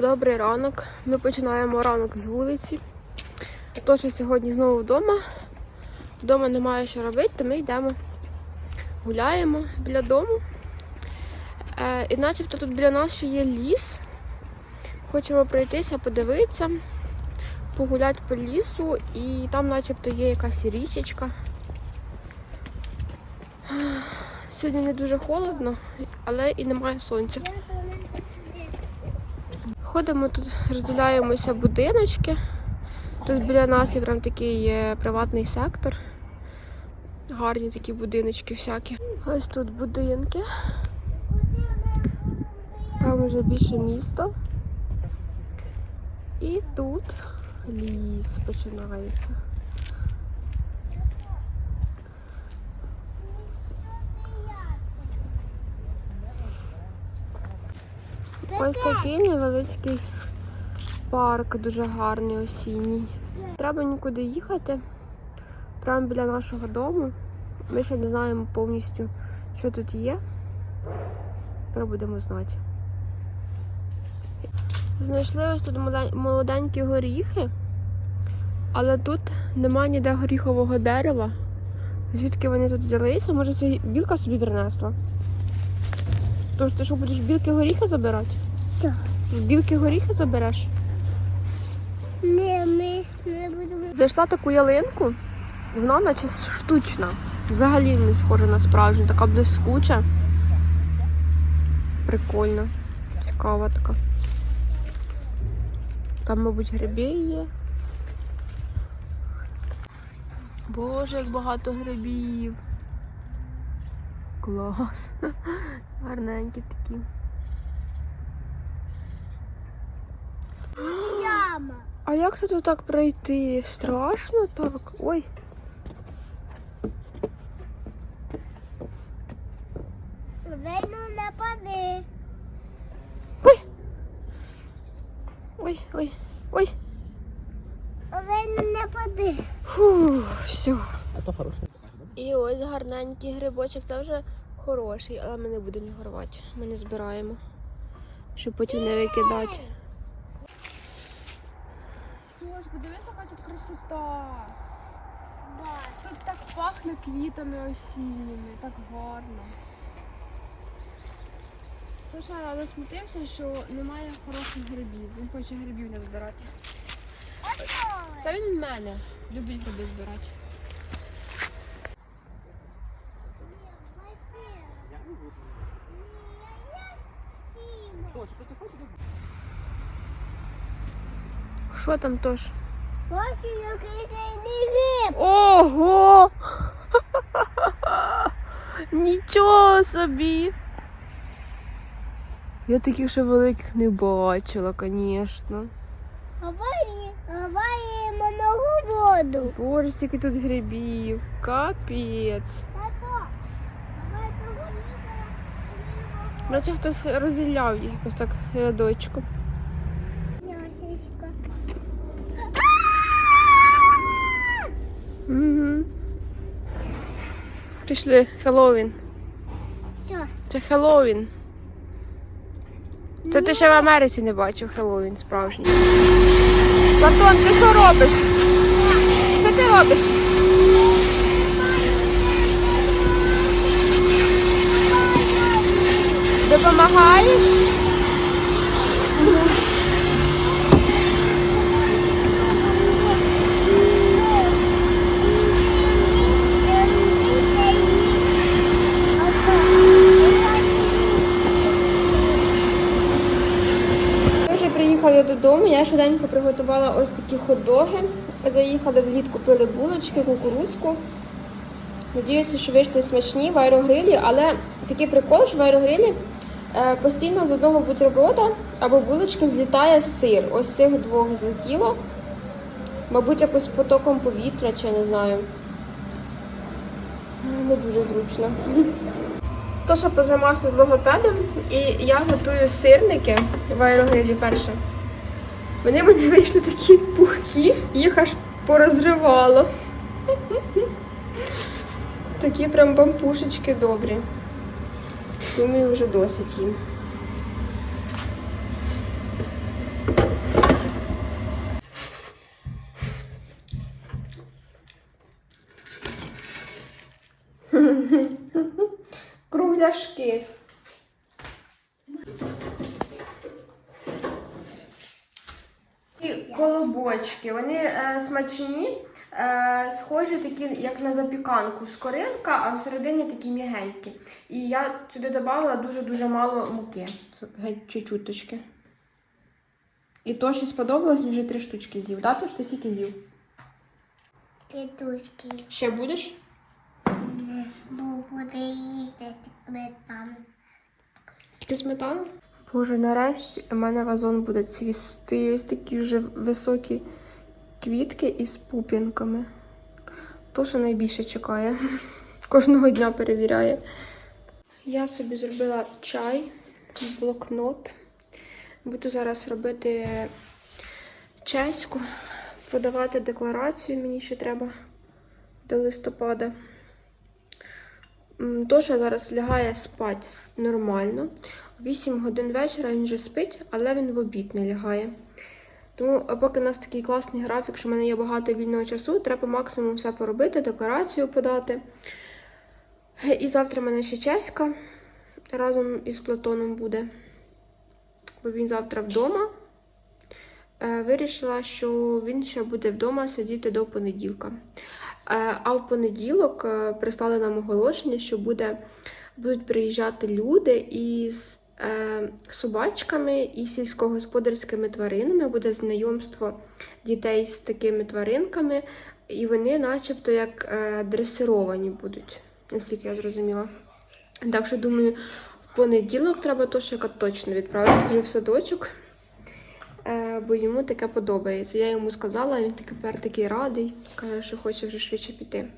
Добрий ранок. Ми починаємо ранок з вулиці. Тож я сьогодні знову вдома. Вдома немає що робити, то ми йдемо гуляємо біля дому. Е, і начебто тут біля нас ще є ліс. Хочемо пройтися, подивитися, погуляти по лісу, і там начебто є якась річечка. Сьогодні не дуже холодно, але і немає сонця. Ходимо тут, розділяємося будиночки. Тут біля нас є прям такий приватний сектор. Гарні такі будиночки всякі. Ось тут будинки. Там вже більше місто. І тут ліс починається. Ось такий невеличкий парк, дуже гарний осінній. Треба нікуди їхати. Прямо біля нашого дому. Ми ще не знаємо повністю, що тут є. Тепер знати. Знайшли ось тут молоденькі горіхи, але тут немає ніде горіхового дерева. Звідки вони тут взялися? Може, це білка собі принесла? Тож ти що будеш білки горіхи забирати? Так. Білки горіхи забереш? Не, ми не будемо. Зайшла таку ялинку, вона наче штучна. Взагалі не схожа на справжню, така блискуча. Прикольна, цікава така. Там, мабуть, гриби є. Боже, як багато грибів. Клас. Гарненькі такі. А як тут так пройти? Страшно так. Ой. Вейну не пади. Ой. Ой, ой, ой. Вейну не пади. Фу, все. А то хороше. І ось гарненький грибочок. Це вже хороший, але ми не будемо його рвати. Ми не збираємо, щоб потім не викидати. Боже, подивися, яка тут красота. Тут так пахне квітами осінніми, так гарно. Тож але смутився, що немає хороших грибів. Він хоче грибів не збирати. Це він в мене. Любить гриби збирати. Що там тож? Гриб. Ого! Нічого собі! Я таких ще великих не бачила, звісно. Аварії нову воду. Боже, скільки тут грибів. Капець. Наче хтось розділяв якось так рядочком. Пішли, Хеллоуін. Що? Це Хеллоуін. Та ти ще в Америці не бачив Хеллоуін справжній. Платон, ти що робиш? Що ти робиш? Допомагаєш? Ми вже приїхали додому, я швиденько приготувала ось такі хот-доги. Заїхали в лід, купили булочки, кукурузку. Надіюся, що вийшли смачні в аерогрилі, але такий прикол, що в аерогрилі е, постійно з одного бутерброда або булочки злітає сир. Ось цих двох злетіло. Мабуть, якось потоком повітря, чи не знаю. Е, Не дуже зручно. То, що позаймався з логопедом, і я готую сирники в аерогрилі перше. Вони мене вийшли такі пухкі, їх аж порозривало. Такі прям бампушечки добрі. Думаю, вже досить їм. Кругляшки. Колобочки. Вони е, смачні, е, схожі такі, як на запіканку, скоринка, а всередині такі м'ягенькі. І я сюди додавала дуже-дуже мало муки. Це Геть чуть-чуточки. І то, що сподобалось, він вже три штучки з'їв. Да? Тож ти скільки з'їв? Китушки. Ще будеш? Бо буде їсти сметану. Тільки сметану? Боже, нарешті у мене вазон буде цвісти. Ось такі вже високі квітки із пупінками. То, що найбільше чекає. Кожного дня перевіряє. Я собі зробила чай, блокнот. Буду зараз робити чеську, подавати декларацію. Мені ще треба до листопада. Тоша зараз лягає спати нормально. В 8 годин вечора він вже спить, але він в обід не лягає. Тому, поки у нас такий класний графік, що в мене є багато вільного часу, треба максимум все поробити, декларацію подати. І завтра в мене ще чеська разом із Платоном буде. Бо він завтра вдома. Е, Вирішила, що він ще буде вдома сидіти до понеділка. Е, А в понеділок е, прислали нам оголошення, що буде, будуть приїжджати люди із собачками і сільськогосподарськими тваринами. Буде знайомство дітей з такими тваринками, і вони, начебто, як е, дресировані будуть, наскільки я зрозуміла. Так що думаю, в понеділок треба Тошика точно відправити вже в садочок. Е, бо йому таке подобається. Я йому сказала, він тепер такий радий, каже, що хоче вже швидше піти.